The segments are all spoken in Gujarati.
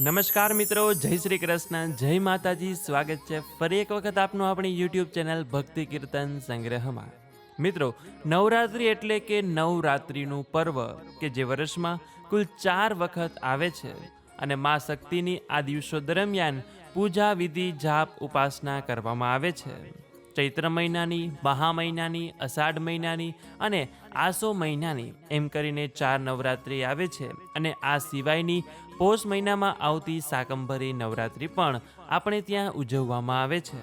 નમસ્કાર મિત્રો, જય શ્રી કૃષ્ણ, જય માતાજી, સ્વાગત છે ફરી એક વખત આપનું આપણી યુટ્યુબ ચેનલ ભક્તિ કીર્તન સંગ્રહમાં. મિત્રો, નવરાત્રિ એટલે કે નવરાત્રિનું પર્વ, કે જે વર્ષમાં કુલ ચાર વખત આવે છે અને મા શક્તિની આ દિવસો દરમિયાન પૂજા વિધિ, જાપ, ઉપાસના કરવામાં આવે છે. ચૈત્ર મહિનાની, બહા મહિનાની, અષાઢ મહિનાની અને આસો મહિનાની એમ કરીને ચાર નવરાત્રિ આવે છે અને આ સિવાયની પોષ મહિનામાં આવતી શાકંભરી નવરાત્રિ પણ આપણે ત્યાં ઉજવવામાં આવે છે.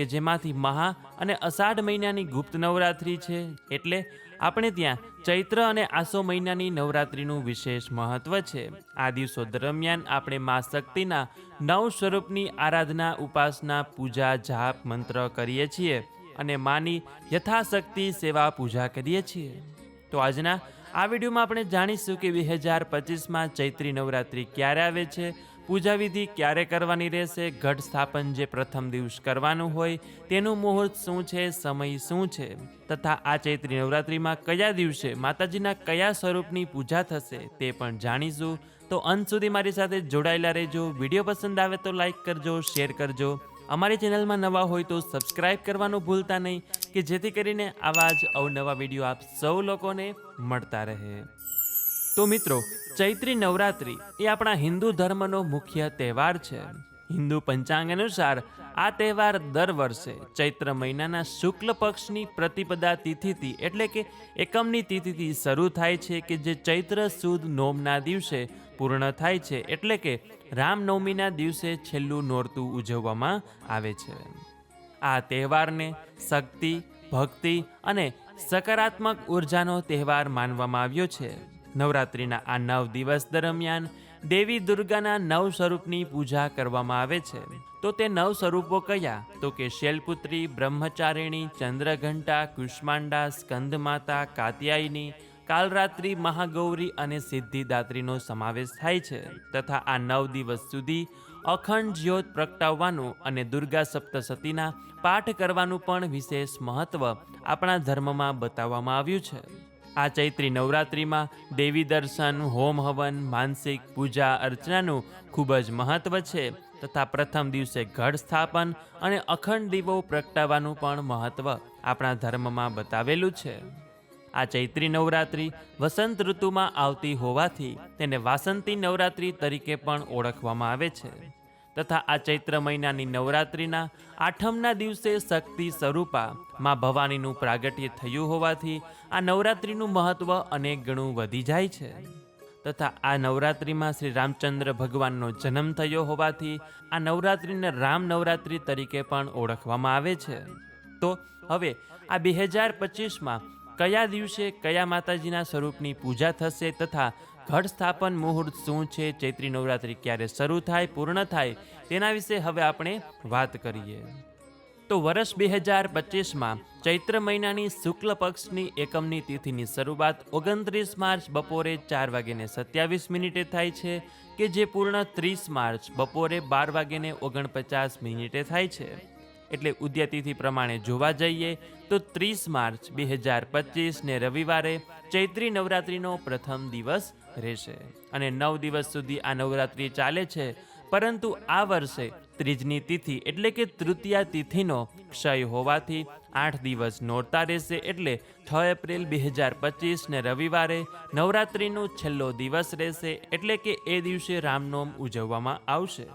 કે જેમાંથી મહા અને અષાઢ મહિનાની ગુપ્ત નવરાત્રિ છે. એટલે આપણે ત્યાં ચૈત્ર અને આસો મહિનાની નવરાત્રિનું વિશેષ મહત્વ છે. આ દિવસો દરમિયાન આપણે મા શક્તિના નવ સ્વરૂપની આરાધના, ઉપાસના, પૂજા, જાપ, મંત્ર કરીએ છીએ અને માની યથાશક્તિ, સેવા, પૂજા કરીએ છીએ. તો આજના આ વિડીયોમાં આપણે જાણીશું કે બે હજાર પચીસમાં ચૈત્રી નવરાત્રિ ક્યારે આવે છે પૂજા વિધિ ક્યારે કરવાની રહેશે? ઘટ સ્થાપન જે પ્રથમ દિવસ કરવાનું હોય, તેનું મુહૂર્ત શું છે? સમય શું છે? તથા આ ચૈત્રી નવરાત્રિમાં કયા દિવસે માતાજીના કયા સ્વરૂપની પૂજા થશે તે પણ જાણીશું. તો અંત સુધી મારી સાથે જોડાયેલા રહેજો. વીડિયો પસંદ આવે તો લાઈક કરજો, શેર કરજો. અમારી ચેનલમાં નવા હોય તો સબસ્ક્રાઇબ કરવાનું ભૂલતા નહીં, કે જેથી કરીને આવા જ અવનવા વીડિયો આપ સૌ લોકોને મળતા રહે. તો મિત્રો, ચૈત્રી નવરાત્રિ એ આપણા હિન્દુ ધર્મનો મુખ્ય તહેવાર છે. હિન્દુ પંચાંગ અનુસાર આ તહેવાર દર વર્ષે ચૈત્ર મહિનાના શુક્લ પક્ષની પ્રતિપદા તિથિથી એટલે કે એકમની તિથિથી શરૂ થાય છે કે જે ચૈત્ર સુદ નોમના દિવસે પૂર્ણ થાય છે એટલે કે રામનવમીના દિવસે છેલ્લું નોરતું ઉજવવામાં આવે છે. આ તહેવારને શક્તિ, ભક્તિ અને સકારાત્મક ઉર્જાનો તહેવાર માનવામાં આવ્યો છે. નવરાત્રિના આ નવ દિવસ દરમિયાન દેવી દુર્ગાના નવ સ્વરૂપની પૂજા કરવામાં આવે છે. તો તે નવ સ્વરૂપો કયા? તો કે શૈલપુત્રી, બ્રહ્મચારિણી, ચંદ્રઘંટા, કુષ્માંડા, સ્કંદમાતા, કાત્યાયની, કાલરાત્રિ, મહાગૌરી અને સિદ્ધિદાત્રીનો સમાવેશ થાય છે. તથા આ નવ દિવસ સુધી અખંડ જ્યોત પ્રગટાવવાનું અને દુર્ગા સપ્તસતીના પાઠ કરવાનું પણ વિશેષ મહત્વ આપણા ધર્મમાં બતાવવામાં આવ્યું છે. આ ચૈત્રી નવરાત્રિમાં દેવી દર્શન, હોમ હવન, માનસિક પૂજા અર્ચનાનું ખૂબ જ મહત્વ છે. તથા પ્રથમ દિવસે ઘટ સ્થાપન અને અખંડ દીવો પ્રગટાવવાનું પણ મહત્વ આપણા ધર્મમાં બતાવેલું છે. આ ચૈત્રી નવરાત્રિ વસંત ઋતુમાં આવતી હોવાથી તેને વાસંતી નવરાત્રિ તરીકે પણ ઓળખવામાં આવે છે. તથા આ ચૈત્ર મહિનાની નવરાત્રિના આઠમના દિવસે શક્તિ સ્વરૂપા મા ભવાનીનું પ્રાગટ્ય થયું હોવાથી આ નવરાત્રિનું મહત્વ અનેક ગણું વધી જાય છે. તથા આ નવરાત્રિમાં શ્રી રામચંદ્ર ભગવાનનો જન્મ થયો હોવાથી આ નવરાત્રિને રામ નવરાત્રિ તરીકે પણ ઓળખવામાં આવે છે. તો હવે આ બે હજાર પચીસમાં કયા દિવસે કયા માતાજીના સ્વરૂપની પૂજા થશે તથા ઘટ સ્થાપન મુહૂર્ત શું છે, ચૈત્રી નવરાત્રિ ક્યારે શરૂ થાય, પૂર્ણ થાય, તેના વિશે હવે આપણે વાત કરીએ. તો વર્ષ બે હજાર પચીસમાં ચૈત્ર મહિનાની શુક્લ પક્ષની એકમની તિથિની શરૂઆત ઓગણત્રીસ માર્ચ બપોરે ચાર વાગ્યાને સત્યાવીસ મિનિટે થાય છે કે જે પૂર્ણ ત્રીસ માર્ચ બપોરે બાર વાગ્યાને ઓગણપચાસ મિનિટે થાય છે. એટલે ઉદ્યતિથિ પ્રમાણે જોવા જઈએ તો ત્રીસ માર્ચ બે હજાર પચીસને રવિવારે ચૈત્રી નવરાત્રિનો પ્રથમ દિવસ રહેશે. અને નવ દિવસ સુધી આ નવરાત્રિ ચાલે છે, પરંતુ આ વર્ષે ત્રીજની તિથિ એટલે કે તૃતીયા તિથિનો ક્ષય હોવાથી આઠ દિવસ નોરતા રહેશે એટલે છ એપ્રિલ બે હજાર પચીસને રવિવારે નવરાત્રિનો છેલ્લો દિવસ રહેશે એટલે કે એ દિવસે રામનોમ ઉજવવામાં આવશે.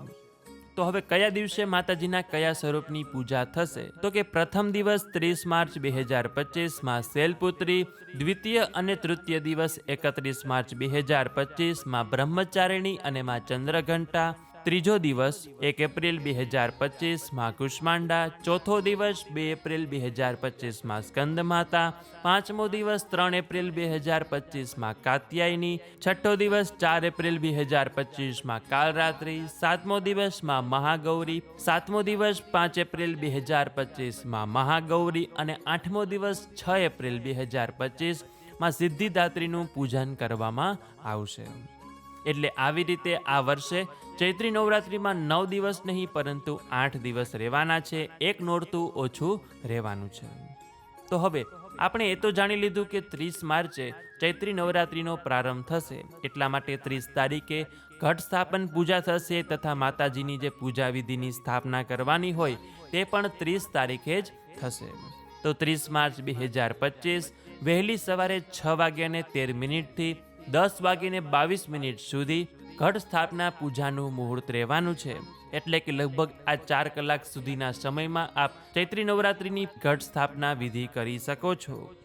તો હવે કયા દિવસે માતાજીના કયા સ્વરૂપની પૂજા થશે? તો કે પ્રથમ દિવસ ત્રીસ માર્ચ બે હજાર પચીસમાં શૈલપુત્રી દ્વિતીય અને તૃતીય દિવસ એકત્રીસ માર્ચ બે હજાર પચીસમાં બ્રહ્મચારિણી અને માં ચંદ્રઘંટા ત્રીજો દિવસ, એક એપ્રિલ બે હજાર પચીસમાં કુષ્માંડા. ચોથો દિવસ, બે એપ્રિલ બે હજાર પચીસમાં સ્કંદ માતા પાંચમો દિવસ, ત્રણ એપ્રિલ બે હજાર પચીસમાં કાત્યાયની. છઠ્ઠો દિવસ, ચાર એપ્રિલ બે હજાર પચીસમાં કાલરાત્રિ. સાતમો દિવસમાં મહાગૌરી. સાતમો દિવસ, પાંચ એપ્રિલ બે હજાર પચીસમાં મહાગૌરી. અને આઠમો દિવસ, છ એપ્રિલ બે હજાર પચીસમાં સિદ્ધિદાત્રીનું પૂજન કરવામાં આવશે. એટલે આવી રીતે આ વર્ષે ચૈત્રી નવરાત્રિમાં નવ દિવસ નહીં, પરંતુ આઠ દિવસ રહેવાના છે. એક નોરતું ઓછું રહેવાનું છે. તો હવે આપણે એ તો જાણી લીધું કે ત્રીસ માર્ચે ચૈત્રી નવરાત્રિનો પ્રારંભ થશે. એટલા માટે ત્રીસ તારીખે ઘટ સ્થાપન પૂજા થશે તથા માતાજીની જે પૂજા વિધિની સ્થાપના કરવાની હોય તે પણ ત્રીસ તારીખે જ થશે. તો ત્રીસ માર્ચ બે હજાર પચીસ વહેલી સવારે છ વાગ્યાને તેર મિનિટથી દસ વાગીને બાવીસ મિનિટ સુધી ઘટ સ્થાપના પૂજાનું મુહૂર્ત રહેવાનું છે. એટલે કે લગભગ આ ચાર કલાક સુધીના સમયમાં આપ ચૈત્રી નવરાત્રિની ઘટ સ્થાપના વિધિ કરી શકો છો.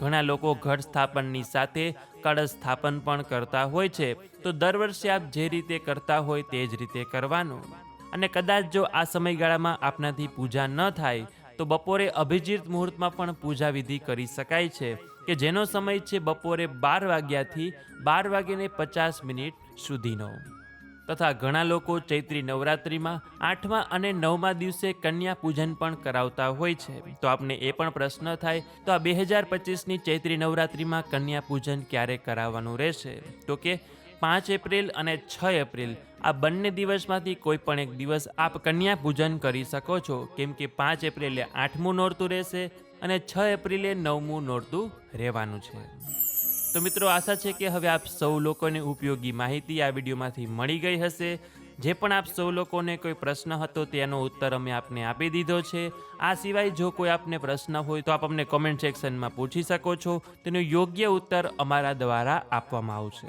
ઘણા લોકો ઘટ સ્થાપનની સાથે કળશ સ્થાપન પણ કરતા હોય છે. તો દર વર્ષે આપ જે રીતે કરતા હોય તે જ રીતે કરવાનું. અને કદાચ જો આ સમયગાળામાં આપનાથી પૂજા ન થાય તો બપોરે અભિજીત મુહૂર્તમાં પણ પૂજા વિધિ કરી શકાય છે કે જેનો સમય છે બપોરે બાર વાગ્યાથી બાર વાગ્યાને પચાસ મિનિટ સુધીનો. તથા ઘણા લોકો ચૈત્રી નવરાત્રિમાં આઠમા અને નવમા દિવસે કન્યા પૂજન પણ કરાવતા હોય છે. તો આપને એ પણ પ્રશ્ન થાય, તો આ બે હજાર પચીસની ચૈત્રી નવરાત્રિમાં કન્યા પૂજન ક્યારે કરાવવાનું રહેશે? તો કે પાંચ એપ્રિલ અને છ એપ્રિલ. આ બંને દિવસમાંથી કોઈ પણ એક દિવસ આપ કન્યા પૂજન કરી શકો છો. કેમ કે પાંચ એપ્રિલે આઠમું નોરતું રહેશે અને છ એપ્રિલે નવમું નોરતું રહેવાનું છે. તો મિત્રો, આશા છે કે હવે આપ સૌ લોકોને ઉપયોગી માહિતી આ વિડીયોમાંથી મળી ગઈ હશે. જે પણ આપ સૌ લોકોને કોઈ પ્રશ્ન હતો તેનો ઉત્તર અમે આપને આપી દીધો છે. આ સિવાય જો કોઈ આપને પ્રશ્ન હોય તો આપ અમને કોમેન્ટ સેક્શનમાં પૂછી શકો છો. તેનો યોગ્ય ઉત્તર અમારા દ્વારા આપવામાં આવશે.